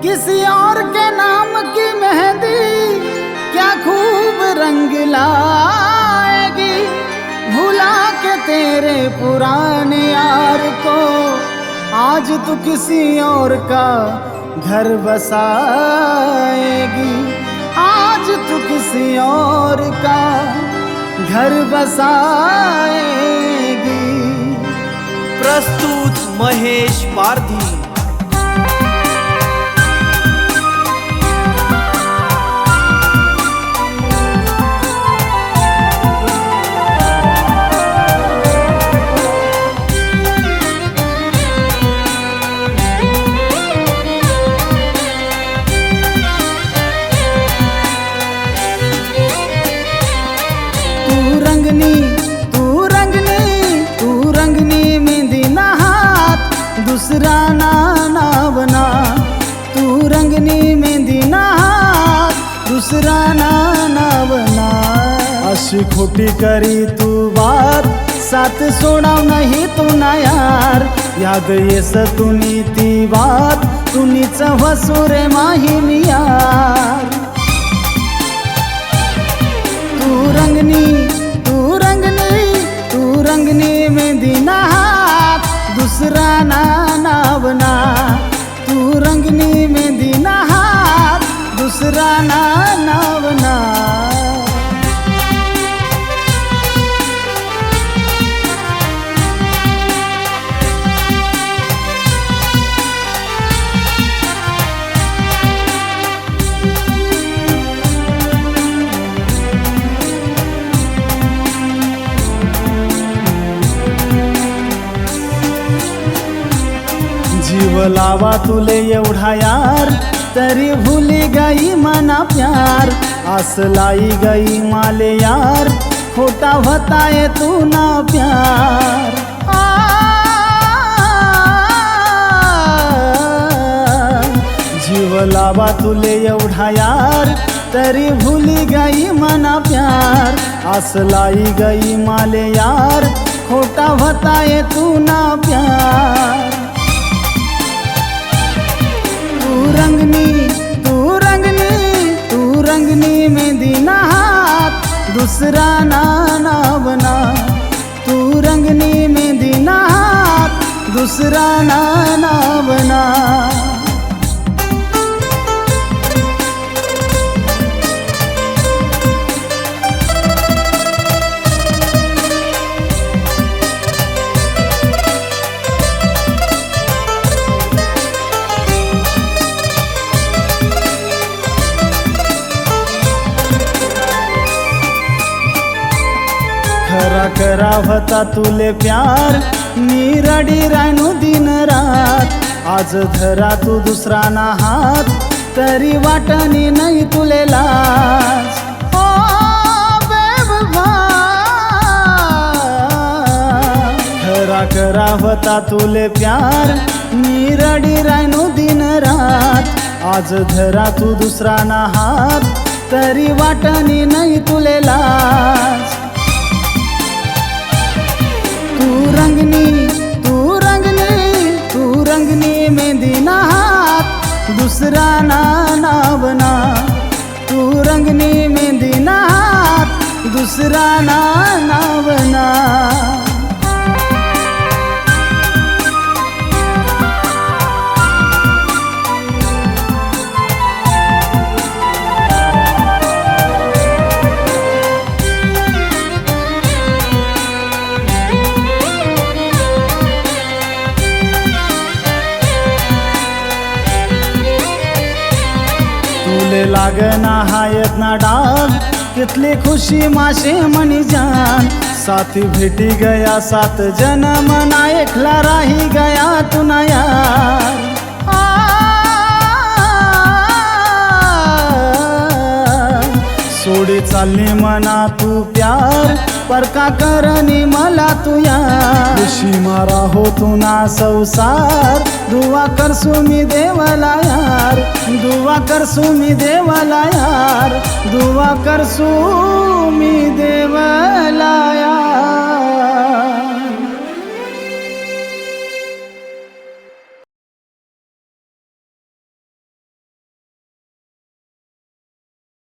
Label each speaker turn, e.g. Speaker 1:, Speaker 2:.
Speaker 1: किसी और के नाम की मेहंदी क्या खूब रंग लाएगी? भुला के तेरे पुराने यार को आज तू किसी और का घर बसाएगी। आज तू किसी और का घर बसाएगी।
Speaker 2: प्रस्तुत महेश पारधी।
Speaker 1: रंगनी तू रंगनी तू रंगनी मेहंदी ना हाथ दूसरा ना ना. बना तू रंगनी मेहंदी ना हाथ दूसरा ना ना. बना अशी खोटी करी तू बात साथ सोडा नाही तू ना यार. याद येस तुनी ती बात तुनीच वसुरे माही मी रंगनी मेहंदी हात दुसरा दूसरा ना. नावना तू रंगनी मेहंदी हात दुसरा दूसरा ना नावना जीव लावा तुले एवढा यार तरी भूली गई मना प्यार आस लाई गई माले यार खोटा होताय तू ना प्यार। जीव लावा तुले एवढा यार तरी भूली गई मना प्यार आस लाई गई माले यार खोटा होताय तू ना प्यार। रंगनी तू रंगनी तू रंगनी मेहंदी ना हाथ दूसरा ना बना। तू रंगनी मेहंदी ना हाथ दूसरा ना खरा करावता तुले प्यार. निराडी रायनो दिन रात आज धरा तू दुसरा ना हात तरी वाटणी नाही तुले लाज. ओ करावता तुले प्यार. निराडी रायनो दिन रात आज धरा तू दुसरा ना हात तरी वाटणी नाही तुले लाज. रंगनी तू रंगनी तू रंगनी मेहंदी ना दूसरा ना ना बना. तू रंगनी मेहंदी ना दूसरा ना ना बना तुले लागना हायत ना डाग. कितली खुशी माशे मनी जान. साथी भेटी गया सात जन मना एकला राही गया तुना यार. सोडी चालली मना तू प्यार. पर का करनी मला तू यार. खुशी मारा हो तुना संसार. दुवा कर सुमी देवला यार दुआ कर सुमी देवला यार दुआ कर सुमी देवला यार